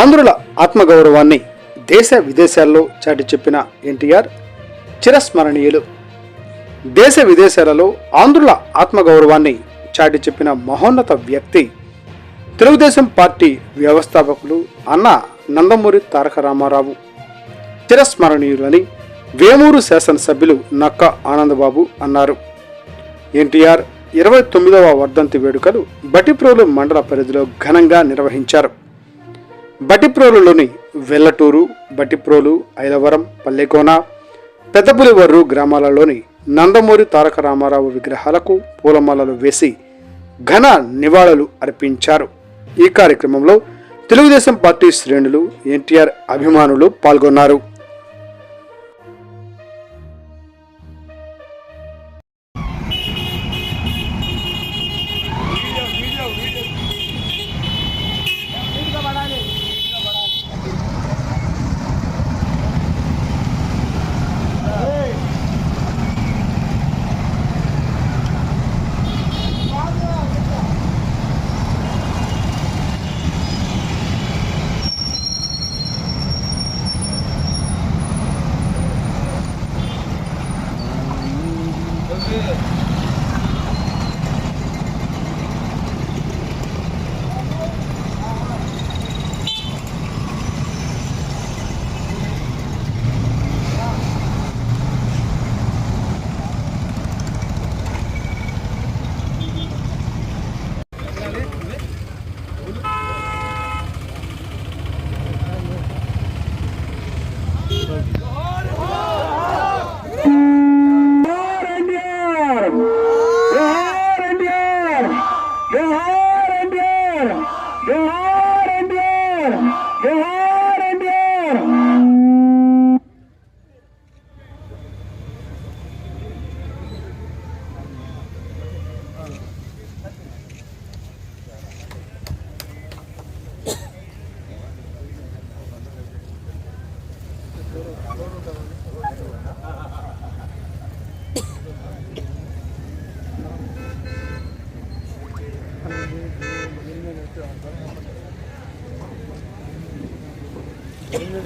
ఆంధ్రుల ఆత్మగౌరవాన్ని దేశ విదేశాల్లో చాటి చెప్పిన ఎన్టీఆర్ చిరస్మరణీయులు. దేశ విదేశాలలో ఆంధ్రుల ఆత్మగౌరవాన్ని చాటి చెప్పిన మహోన్నత వ్యక్తి తెలుగుదేశం పార్టీ వ్యవస్థాపకులు అన్న నందమూరి తారక రామారావు. చిరస్మరణీయులని వేమూరు శాసనసభ్యులు నక్క ఆనందబాబు అన్నారు. ఎన్టీఆర్ ఇరవై తొమ్మిదవ వర్ధంతి వేడుకలు బటిప్రోలు మండల పరిధిలో ఘనంగా నిర్వహించారు. బటిప్రోలులోని వెల్లటూరు బటిప్రోలు ఐలవరం పల్లెకోన పెద్దపులివర్రు గ్రామాలలోని నందమూరి తారక రామారావు విగ్రహాలకు పూలమాలలు వేసి ఘన నివాళులు అర్పించారు. ఈ కార్యక్రమంలో తెలుగుదేశం పార్టీ శ్రేణులు ఎన్టీఆర్ అభిమానులు పాల్గొన్నారు.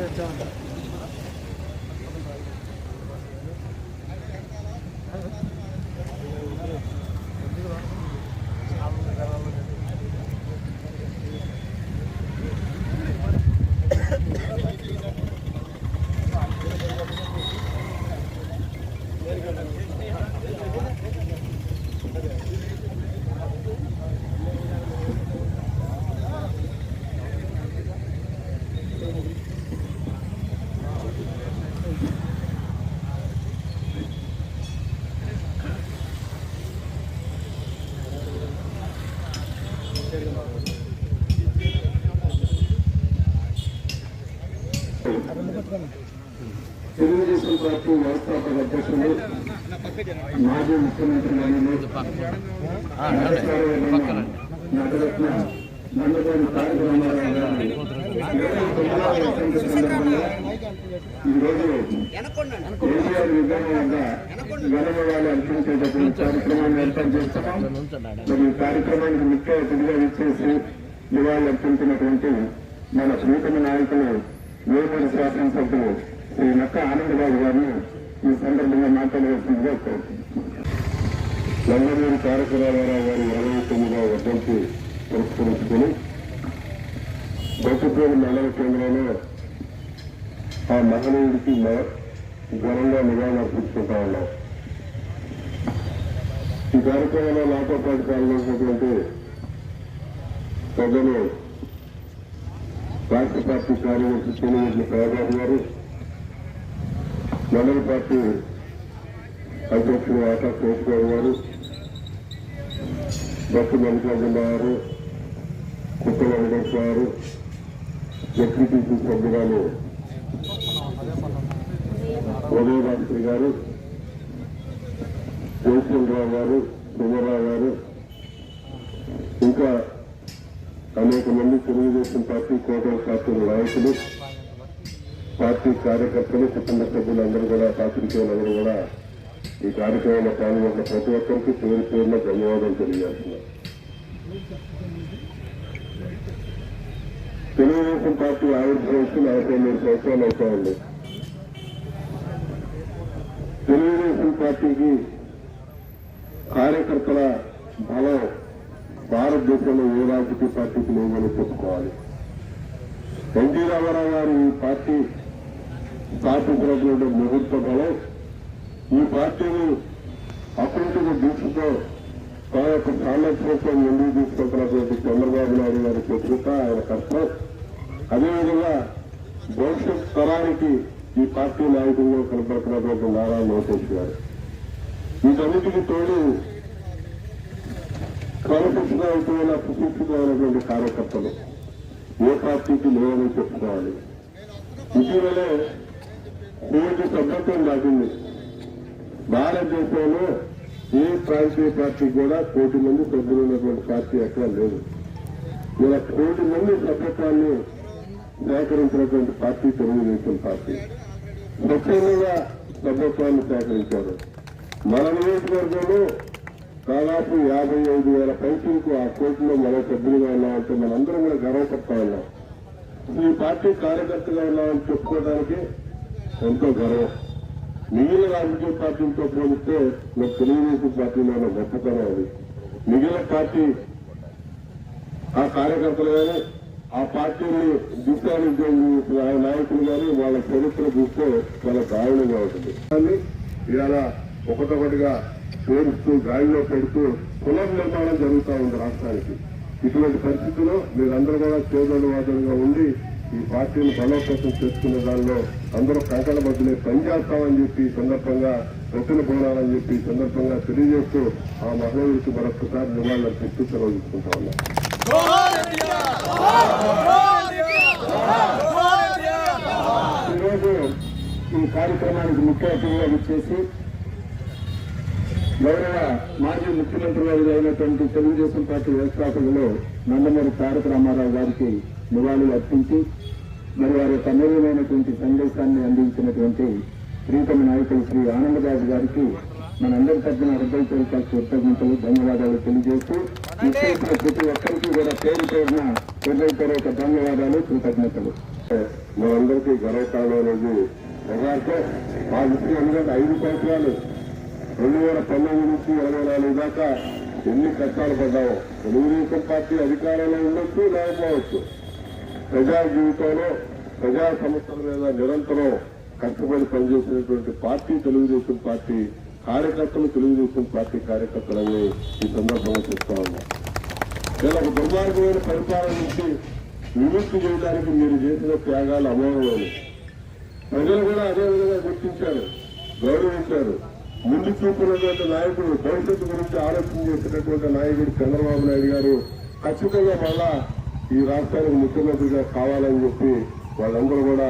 വെച്ചാൽ తెలుగుదేశం పార్టీ వ్యవస్థాపక అధ్యక్షులు మాజీ ముఖ్యమంత్రి నటరత్న నందమూరి తారక రామారావు గారిని సందర్భంగా ఈరోజు ఎన్టీఆర్ విగ్రహం వద్ద అర్పించేటటువంటి కార్యక్రమాన్ని ఏర్పాటు చేస్తున్నాం మరి ఈ కార్యక్రమానికి ముఖ్య అతిథిగా ఇచ్చేసి నివాళులు అర్పించినటువంటి మన ప్రీతమ నాయకులు వేమూరి శాసనసభ్యులు శ్రీ నక్క ఆనందబాబు గారిని ఈ సందర్భంగా మాట్లాడవలసిందిగా కోరుతున్నాను నందమూరి తారక రామారావు గారి ఇరవై తొమ్మిదవ వర్ధంతి పురస్కరించుకొని బొట్టుపేరు మండల కేంద్రంలో ఆ మహనీయుడికి ఘనంగా నివాళులు అర్పించుకుంటా ఉన్నాం. ఈ కార్యక్రమంలో నాతో పాటు పాల్గొన్నటువంటి పెద్దలు రాష్ట్ర పార్టీ కార్యదర్శి సోనిరెడ్డి ప్రభాకర్ గారు మండల పార్టీ అధ్యక్షుడు ఆటా కేశవ్ గారు డాక్టర్ మల్లికార్జున గారు కుక్కల వెంకటేశ్వర గారు ఎక్సిక్యూటివ్ సభ్యురాలు ఉదయభాస్కర్ గారు జయచంద్రరావు గారు సుమరావు గారు ఇంకా అనేక మంది తెలుగుదేశం పార్టీ కోటల పార్టీ నాయకులు పార్టీ కార్యకర్తలు కుటుంబ సభ్యులందరూ కూడా పాత్రికేయులందరూ కూడా ఈ కార్యక్రమంలో పాల్గొన్న ప్రతి ఒక్కరికి పేరు పేరున ధన్యవాదాలు తెలియజేస్తున్నారు తెలుగుదేశం పార్టీ ఆవిర్భవించి నలభై మూడు సంవత్సరాలు అవుతాయండి తెలుగుదేశం పార్టీకి కార్యకర్తల బలం భారతదేశంలో ఏ రాజకీయ పార్టీకి లేదని చెప్పుకోవాలి ఎన్టీ రామారావు గారు ఈ పార్టీ స్థాపించినటువంటి ముహూర్త బలం ఈ పార్టీని అకృతిక దీక్షతో తన యొక్క సామర్థ్యంతో ముందుకు తీసుకెళ్తున్నటువంటి చంద్రబాబు నాయుడు గారి ప్రతిభ ఆయన కష్టం. అదేవిధంగా భవిష్యత్ తరానికి ఈ పార్టీ నాయకుల్లో కనపడుతున్నటువంటి నారా లోకేష్ గారు. వీటన్నిటికీ తోడు క్రమశిక్షణ సుశిక్షితమైనటువంటి కార్యకర్తలు ఏ పార్టీకి లేవని చెప్పుకోవాలి. ఇటీవలే కోటి సభ్యత్వం దాటింది. భారతదేశంలో ఏ ప్రాంతీయ పార్టీ కూడా కోటి మంది సభ్యులు ఉన్నటువంటి పార్టీ ఎక్కడా లేదు. ఇలా కోటి మంది సభ్యత్వాన్ని సేకరించినటువంటి పార్టీ తెలుగుదేశం పార్టీ. స్వచ్ఛంగా సభ్యత్వాన్ని సేకరించారు. మన నియోజకవర్గంలో దాదాపు యాభై ఐదు వేల పైసలకు ఆ కోర్టులో మన సభ్యులుగా ఉన్నామంటే మనందరం కూడా గర్వపడతా ఉన్నాం ఈ పార్టీ కార్యకర్తగా ఉన్నామని చెప్పుకోవడానికి ఎంతో గర్వం. మిగిలిన రాజకీయ పార్టీలతో పోలిస్తే మన తెలుగుదేశం పార్టీలో ఉన్న గొప్పతనం అది. మిగిలిన పార్టీ ఆ కార్యకర్తలు కానీ ఆ పార్టీని దిశానిర్దేశం చేసిన ఆ నాయకులు కానీ వాళ్ళ చరిత్ర చూస్తే చాలా దారుణంగా ఉంటుంది. కానీ ఇలా ఒకటొకటిగా పేరుస్తూ గాలిలో పెడుతూ పునర్నిర్మాణం జరుగుతూ ఉంది రాష్ట్రానికి. ఇటువంటి పరిస్థితుల్లో మీరందరూ కూడా చేదోడువాదులుగా ఉండి ఈ పార్టీని బలోపేతం చేసుకునే దానిలో అందరూ కంకణ బద్దులే పనిచేస్తామని చెప్పి సందర్భంగా ప్రతిన పోనాలని చెప్పి సందర్భంగా తెలియజేస్తూ ఆ మహోదరికి మరొకసారి నివాళులర్పిస్తూ సెలవు తీసుకుంటా ఉన్నాం. ఈరోజు ఈ కార్యక్రమానికి ముఖ్య అతిథిగా వచ్చేసి గౌరవ మాజీ ముఖ్యమంత్రి గారు అయినటువంటి తెలుగుదేశం పార్టీ వ్యవస్థాపకులు నందమూరి తారక రామారావు గారికి నివాళులు అర్పించి మరి వారి అమూల్యమైనటువంటి సందేశాన్ని అందించినటువంటి ప్రీతమ నాయకులు శ్రీ ఆనందరాజు గారికి మనందరి తరఫున హృదయపూర్వక కృతజ్ఞతలు ధన్యవాదాలు తెలియజేస్తూ విశేషించిన ప్రతి ఒక్కరికి కూడా పేరు పేరున హృదయపూర్వక ధన్యవాదాలు కృతజ్ఞతలు. మనందరికీ గర్వకారణం అనేది మా ఐదు సంవత్సరాలు రెండు వేల పంతొమ్మిది నుంచి ఇరవై నాలుగు దాకా ఎన్ని కష్టాలు పడ్డామో తెలుగుదేశం పార్టీ అధికారంలో ఉండొచ్చు లేకపోవచ్చు ప్రజా జీవితంలో ప్రజా సమస్యల మీద నిరంతరం కష్టపడి పనిచేసినటువంటి పార్టీ తెలుగుదేశం పార్టీ కార్యకర్తలు తెలుగుదేశం పార్టీ కార్యకర్తలని ఈ సందర్భంగా చెప్తా ఉన్నాం. ఇలా ఒక దుర్మార్గమైన పరిపాలన నుంచి విముక్తి చేయడానికి మీరు చేసిన త్యాగాలు అమోఘమైనవి. ప్రజలు కూడా అదే విధంగా గుర్తించారు గౌరవించారు. ముందు చూపున్నటువంటి నాయకుడు భవిష్యత్తు గురించి ఆలోచన చేసినటువంటి నాయకుడు చంద్రబాబు నాయుడు గారు ఖచ్చితంగా మళ్ళా ఈ రాష్ట్రానికి ముఖ్యమంత్రిగా కావాలని చెప్పి వాళ్ళందరూ కూడా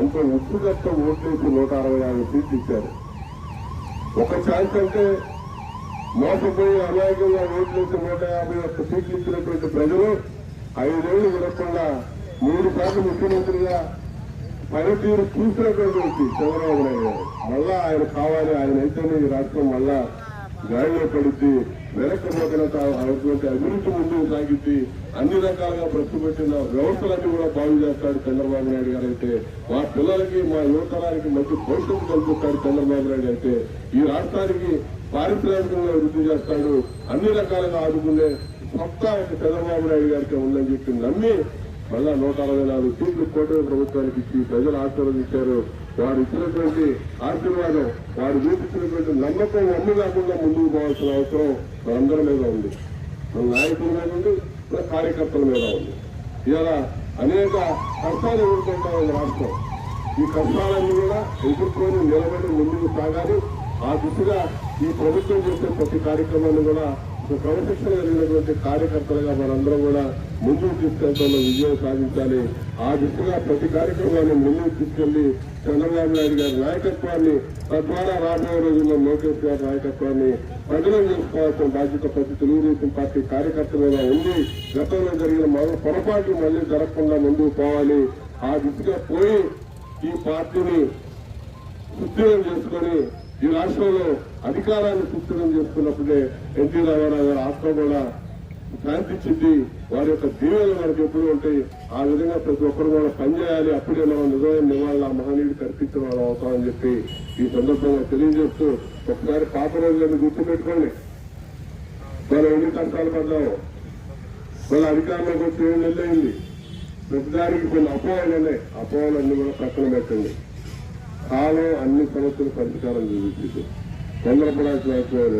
ఎంతో ఉత్సుకత ఓట్లేసి నూట అరవై ఆరు సీట్లు ఇచ్చారు. ఒక ఛాన్స్ అంటే మోసపోయి అమాయకంగా ఓట్లేసి నూట యాభై ఒక్క సీట్లు ఇచ్చినటువంటి ప్రజలు ఐదేళ్ళు విడకుండా మూడు సార్లు ముఖ్యమంత్రిగా పనితీరు చూసినటువంటి వ్యక్తి చంద్రబాబు నాయుడు గారు. మళ్ళా ఆయన కావాలి ఆయన అయితేనే ఈ రాష్ట్రం మళ్ళా గాయంలో పడుద్ది వెనక్కి అటువంటి అభివృద్ధి ముందుకు సాగిద్ది. అన్ని రకాలుగా ప్రస్తుపెట్టిన వ్యవస్థలన్నీ కూడా బాగు చేస్తాడు చంద్రబాబు నాయుడు గారు అయితే. మా పిల్లలకి మా యువతరానికి మంచి భవిష్యత్తు కల్పిస్తాడు చంద్రబాబు నాయుడు అయితే. ఈ రాష్ట్రానికి పారిశ్రామికంగా వృద్ధి చేస్తాడు. అన్ని రకాలుగా ఆదుకునే సత్తా ఆయన చంద్రబాబు నాయుడు గారికి ఉందని చెప్పి నమ్మి మళ్ళా నూట అరవై నాలుగు సీట్లు కూటమి ప్రభుత్వానికి ఇచ్చి ప్రజలు ఆశీర్వదించారు. వారు ఇచ్చినటువంటి ఆశీర్వాదం వారు చూపించినటువంటి నమ్మకం అమ్ము కాకుండా ముందుకు పోవాల్సిన అవసరం మనందరి మీద ఉంది. మన నాయకుల మీద ఉంది మన కార్యకర్తల మీద ఉంది. ఇలా అనేక కష్టాలు ఎదుర్కొంటా రాష్ట్రం ఈ కష్టాలన్నీ కూడా ఎదుర్కొని నిలబడి ముందుకు సాగాలి. ఆ దిశగా ఈ ప్రభుత్వం చేసే ప్రతి కార్యక్రమాన్ని కూడా క్రమశిక్షణ కలిగినటువంటి కార్యకర్తలుగా మనందరం కూడా ముందుకు తీసుకెళ్తాలో విజయం సాధించాలి. ఆ దిశగా ప్రతి కార్యక్రమాన్ని ముందుకు తీసుకెళ్ళి చంద్రబాబు నాయుడు గారి నాయకత్వాన్ని తద్వారా రాబోయే రోజుల్లో లోకేష్ గారి నాయకత్వాన్ని ప్రజలను చేసుకోవాల్సిన బాధ్యత ప్రతి తెలుగుదేశం పార్టీ కార్యకర్తలుగా ఉంది. గతంలో జరిగిన మరో పొరపాట్లు మళ్ళీ జరగకుండా ముందుకు పోవాలి. ఆ దిశగా పోయి ఈ పార్టీని సుస్థిరం చేసుకొని ఈ రాష్ట్రంలో అధికారాన్ని సుస్థిరం చేసుకున్నప్పుడే ఎన్టీ రామారావు గారు ఆత్మ కూడా శాంతి వారి యొక్క దీవెనలు మనకు ఎప్పుడు ఉంటాయి. ఆ విధంగా ప్రతి ఒక్కరు కూడా పనిచేయాలి అప్పుడే మనం నిజమైన నివాళులు ఆ మహనీయుడికి అర్పించిన వాళ్ళు అవుతామని చెప్పి ఈ సందర్భంగా తెలియజేస్తూ ఒకసారి పాప రోజులను గుర్తుపెట్టుకోండి. మనం ఎన్ని కష్టాలు పడ్డాము. వాళ్ళ అధికారంలోకి వచ్చి ఏడు నెలలు అయింది ప్రతిదానికి కొన్ని అపోహలు ఉన్నాయి. అపోహలన్నీ కూడా పక్కన పెట్టండి. కాలం అన్ని సమస్యలు పరిష్కారం చూపించింది. చంద్రపడాల్సిన అవసరం